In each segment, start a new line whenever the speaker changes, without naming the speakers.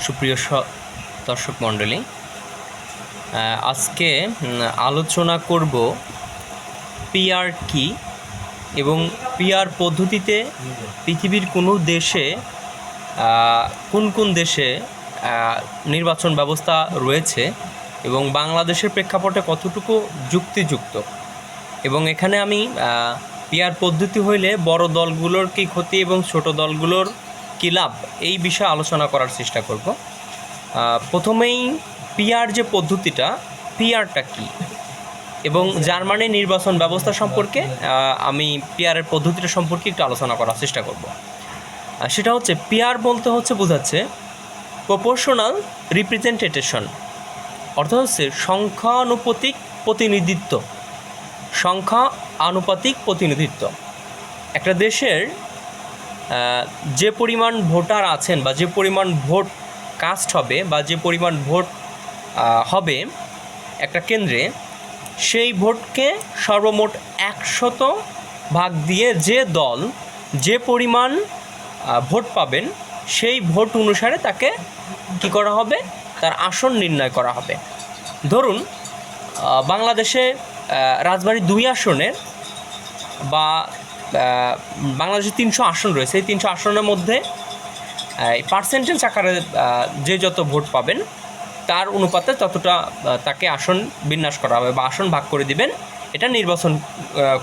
সুপ্রিয় দর্শক মণ্ডলী আজকে আলোচনা করব পিআর কি এবং পিআর পদ্ধতিতে পৃথিবীর কোনো দেশে কোন কোন দেশে নির্বাচন ব্যবস্থা রয়েছে এবং বাংলাদেশের প্রেক্ষাপটে কতটুকু যুক্তিযুক্ত এবং এখানে আমি পিআর পদ্ধতি হইলে বড় দলগুলোর কি ক্ষতি এবং ছোট দলগুলোর কি লাভ? এই বিষয়ে আলোচনা করার চেষ্টা করব। প্রথমেই পিআর যে পদ্ধতিটা পিআরটা কি? এবং জার্মানির নির্বাচন ব্যবস্থা সম্পর্কে আমি পিআরের পদ্ধতিটা সম্পর্কে একটু আলোচনা করার চেষ্টা করব। সেটা হচ্ছে পিআর বলতে হচ্ছে বোঝাচ্ছে প্রপোর্শনাল রিপ্রেজেন্টেটেশন অর্থাৎ হচ্ছে সংখ্যানুপাতিক প্রতিনিধিত্ব সংখ্যা আনুপাতিক প্রতিনিধিত্ব। একটা দেশের যে পরিমাণ ভোটার আছেন বা যে পরিমাণ ভোট কাস্ট হবে বা যে পরিমাণ ভোট হবে একটা কেন্দ্রে, সেই ভোটকে সর্বমোট একশত ভাগ দিয়ে যে দল যে পরিমাণ ভোট পাবেন, সেই ভোট অনুসারে তাকে কি করা হবে? তার আসন নির্ণয় করা হবে। ধরুন বাংলাদেশে রাজবাড়ী দুই আসনের বা বাংলাদেশে তিনশো আসন রয়েছে। এই তিনশো আসনের মধ্যে পার্সেন্টেজ আকারে যে যত ভোট পাবেন, তার অনুপাতে ততটা তাকে আসন বিন্যাস করা হবে বা আসন ভাগ করে দিবেন। এটা নির্বাচন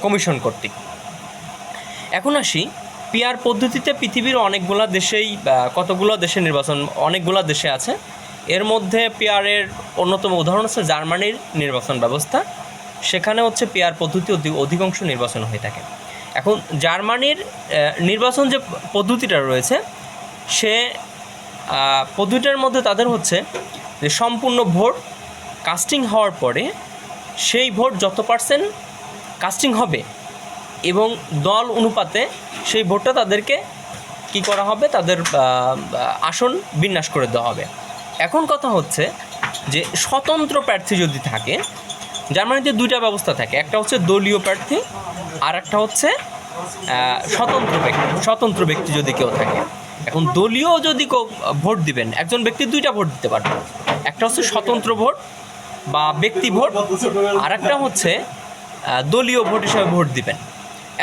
কমিশন কর্তৃক। এখন আসি পিআর পদ্ধতিতে পৃথিবীর অনেকগুলো দেশেই কতগুলো দেশে নির্বাচন, অনেকগুলো দেশে আছে। এর মধ্যে পিআরের অন্যতম উদাহরণ হচ্ছে জার্মানির নির্বাচন ব্যবস্থা। সেখানে হচ্ছে পিআর পদ্ধতি অধি- অধিকাংশ নির্বাচন হয়ে থাকে। এখন জার্মানির নির্বাচন যে পদ্ধতিটা রয়েছে, সে পদ্ধতিটার মধ্যে তাদের হচ্ছে যে সম্পূর্ণ ভোট কাস্টিং হওয়ার পরে সেই ভোট যত পার্সেন্ট কাস্টিং হবে এবং দল অনুপাতে সেই ভোটটা তাদেরকে কি করা হবে? তাদের আসন বিন্যাস করে দেওয়া হবে। এখন কথা হচ্ছে যে স্বতন্ত্র প্রার্থী যদি থাকে, জার্মানিতে দুইটা ব্যবস্থা থাকে। একটা হচ্ছে দলীয় প্রার্থী আর একটা হচ্ছে স্বতন্ত্র ব্যক্তি। স্বতন্ত্র ব্যক্তি যদি কেউ থাকে, এখন দলীয় যদি ভোট দিবেন, একজন ব্যক্তি দুইটা ভোট দিতে পারবে। একটা হচ্ছে স্বতন্ত্র ভোট বা ব্যক্তি ভোট আর একটা হচ্ছে দলীয় ভোট হিসাবে ভোট দিবেন।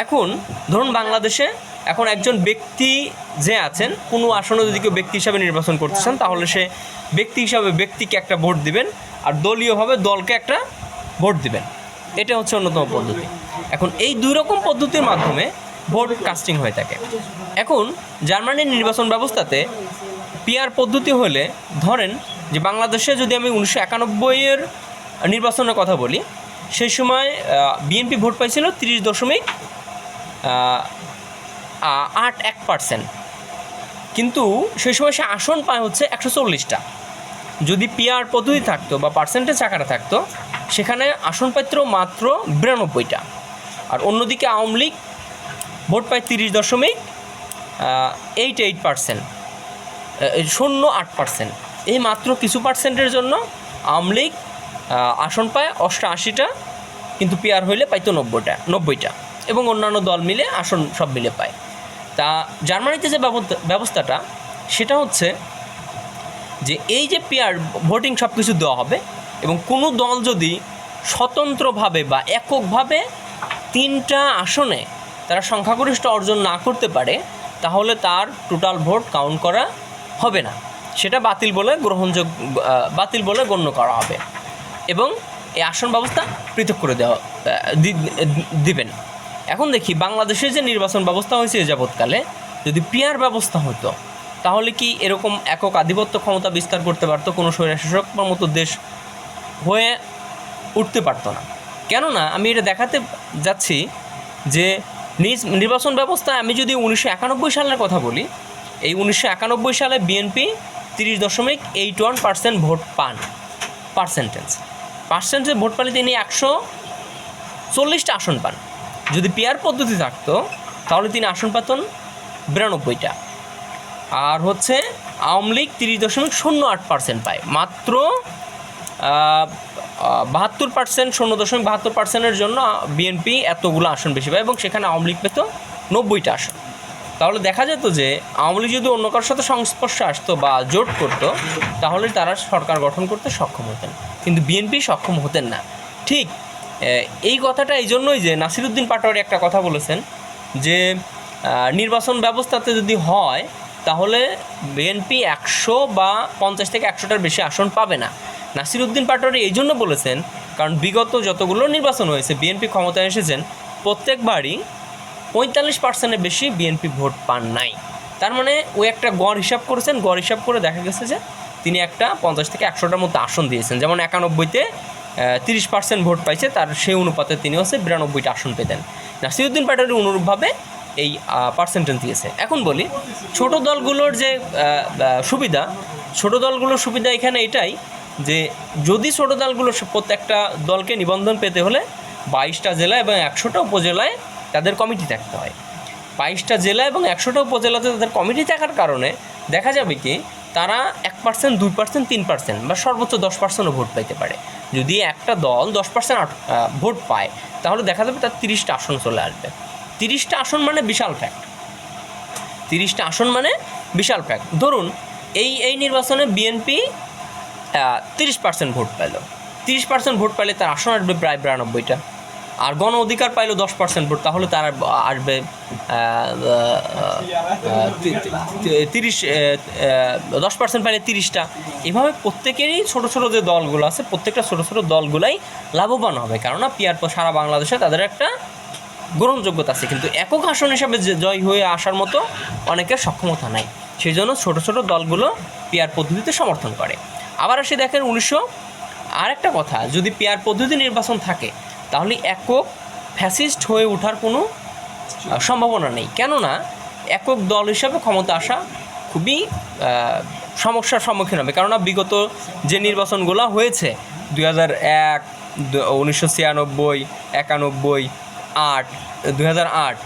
এখন ধরুন বাংলাদেশে এখন একজন ব্যক্তি যে আছেন, কোনো আসনে যদি কেউ ব্যক্তি হিসাবে নির্বাচন করতে চান, তাহলে সে ব্যক্তি হিসাবে ব্যক্তিকে একটা ভোট দিবেন আর দলীয়ভাবে দলকে একটা ভোট দিবেন। এটা হচ্ছে অন্যতম পদ্ধতি। এখন এই দুই রকম পদ্ধতির মাধ্যমে ভোট কাস্টিং হয়ে থাকে। এখন জার্মানির নির্বাচন ব্যবস্থাতে পিআর পদ্ধতি হলে ধরেন যে বাংলাদেশে যদি আমি উনিশশো একানব্বইয়ের নির্বাচনের কথা বলি, সেই সময় বিএনপি ভোট পাইছিল তিরিশ দশমিক আট এক পার্সেন্ট কিন্তু সেই সময় সে আসন পায় হচ্ছে একশো চল্লিশটা। যদি পিআর পদ্ধতি থাকতো বা পার্সেন্টেজ আকারে থাকতো, সেখানে আসন পাত্র মাত্র বিরানব্বইটা। আর অন্যদিকে আওয়ামী লীগ ভোট পায় তিরিশ দশমিক এইট এইট পার্সেন্ট শূন্য আট পার্সেন্ট এই মাত্র কিছু পার্সেন্টের জন্য আওয়ামী লীগ আসন পায় অষ্টআশিটা, কিন্তু পেয়ার হইলে পাইতো নব্বইটা নব্বইটা। এবং অন্যান্য দল মিলে আসন সব মিলে পায়। তা জার্মানিতে যে ব্যবস্থা- ব্যবস্থাটা, সেটা হচ্ছে যে এই যে পেয়ার ভোটিং সব কিছু দেওয়া হবে এবং কোনো দল যদি স্বতন্ত্রভাবে বা এককভাবে তিনটা আসনে তারা সংখ্যাগরিষ্ঠ অর্জন না করতে পারে, তাহলে তার টোটাল ভোট কাউন্ট করা হবে না। সেটা বাতিল বলে গ্রহণযোগ্য বাতিল বলে গণ্য করা হবে। এবং এই আসন ব্যবস্থা পৃথক করে দেওয়া দিবেন। এখন দেখি বাংলাদেশের যে নির্বাচন ব্যবস্থা হয়েছে এ যাবৎকালে, যদি পিয়ার ব্যবস্থা হতো, তাহলে কি এরকম একক আধিপত্য ক্ষমতা বিস্তার করতে পারতো কোনো স্বৈরশাসক মতো দেশ হয়ে উঠতে পারতো না? কেননা আমি এটা দেখাতে যাচ্ছি যে নির্বাচন ব্যবস্থায় আমি যদি উনিশশো একানব্বই সালের কথা বলি, এই উনিশশো একানব্বই সালে বিএনপি তিরিশ দশমিক এইট ওয়ান পার্সেন্ট ভোট পান পার্সেন্টেজ পার্সেন্টেজ ভোট পালে তিনি একশো চল্লিশটা আসন পান। যদি পেয়ার পদ্ধতি থাকতো, তাহলে তিনি আসন পাতেন বিরানব্বইটা। আর হচ্ছে আওয়ামী লীগ তিরিশ দশমিক শূন্য আট পার্সেন্ট পায়। মাত্র বাহাত্তর পার্সেন্ট শূন্য দশমিক বাহাত্তর পার্সেন্টের জন্য বিএনপি এতগুলো আসন বেশি পায় এবং সেখানে আওয়ামী লীগ পেত নব্বইটা আসন। তাহলে দেখা যেত যে আওয়ামী লীগ যদি অন্য কারোর সাথে সংস্পর্শে আসতো বা জোট করতো, তাহলে তারা সরকার গঠন করতে সক্ষম হতেন। কিন্তু বিএনপি সক্ষম হতেন না। ঠিক এই কথাটা এই জন্যই যে নাসিরুদ্দিন পাটোয়ারি একটা কথা বলেছেন যে নির্বাচন ব্যবস্থাতে যদি হয়, তাহলে বিএনপি একশো বা পঞ্চাশ থেকে একশোটার বেশি আসন পাবে না। নাসিরুদ্দিন পাটোয়ারি এই জন্য বলেছেন, কারণ বিগত যতগুলো নির্বাচন হয়েছে বিএনপি ক্ষমতায় এসেছেন, প্রত্যেকবারই পঁয়তাল্লিশ পার্সেন্টের বেশি বিএনপি ভোট পান নাই। তার মানে ও একটা গড় হিসাব করেছেন, গড় হিসাব করে দেখা গেছে যে তিনি একটা পঞ্চাশ থেকে একশোটার মতো আসন দিয়েছেন। যেমন একানব্বইতে তিরিশ পার্সেন্ট ভোট পাইছে, তার সেই অনুপাতে তিনি হচ্ছে বিরানব্বইটা আসন পেতেন। নাসিরুদ্দিন পাটোয়ারি অনুরূপভাবে এই পার্সেন্টেজ দিয়েছে। এখন বলি, ছোট দলগুলোর যে সুবিধা, ছোট দলগুলোর সুবিধা এখানে এটাই যে যদি ছোট দলগুলো প্রত্যেকটা দলকে নিবন্ধন পেতে হলে বাইশটা জেলা এবং একশোটা উপজেলায় তাদের কমিটি থাকতে হয়। বাইশটা জেলা এবং একশোটা উপজেলাতে তাদের কমিটি থাকার কারণে দেখা যাবে কি, তারা এক পার্সেন্ট দুই পার্সেন্ট তিন পার্সেন্ট বা সর্বোচ্চ দশ পার্সেন্টও ভোট পাইতে পারে। যদি একটা দল দশ পার্সেন্ট ভোট পায়, তাহলে দেখা যাবে তার তিরিশটা আসন চলে আসবে। তিরিশটা আসন মানে বিশাল ফ্যাক্ট তিরিশটা আসন মানে বিশাল ফ্যাক্ট ধরুন, এই এই নির্বাচনে বিএনপি তিরিশ পার্সেন্ট ভোট পেল তিরিশ পার্সেন্ট ভোট পাইলে তার আসন আসবে প্রায় বিরানব্বইটা। আর গণ অধিকার পাইলো দশ পার্সেন্ট ভোট, তাহলে তার আসবে তিরিশ দশ পার্সেন্ট পাইলে তিরিশটা। এভাবে প্রত্যেকেরই ছোটো ছোটো যে দলগুলো আছে, প্রত্যেকটা ছোটো ছোটো দলগুলাই লাভবান হবে। কেননা পিয়ার সারা বাংলাদেশে তাদের একটা গ্রহণযোগ্যতা আছে। কিন্তু একক আসন হিসাবে যে জয় হয়ে আসার মতো অনেকের সক্ষমতা নাই। সেই জন্য ছোটো ছোটো দলগুলো পেয়ার পদ্ধতিতে সমর্থন করে। আবার আসে দেখেন উনিশশো আর একটা কথা, যদি পেয়ার পদ্ধতি নির্বাচন থাকে, তাহলে একক ফ্যাসিস্ট হয়ে ওঠার কোনো সম্ভাবনা নেই। কেননা, একক দল হিসাবে ক্ষমতা আসা খুবই সমস্যার সম্মুখীন হবে। কেননা, বিগত যে নির্বাচনগুলো হয়েছে, দুই হাজার এক উনিশশো ছিয়ানব্বই, একানব্বই, আট, দুই হাজার আট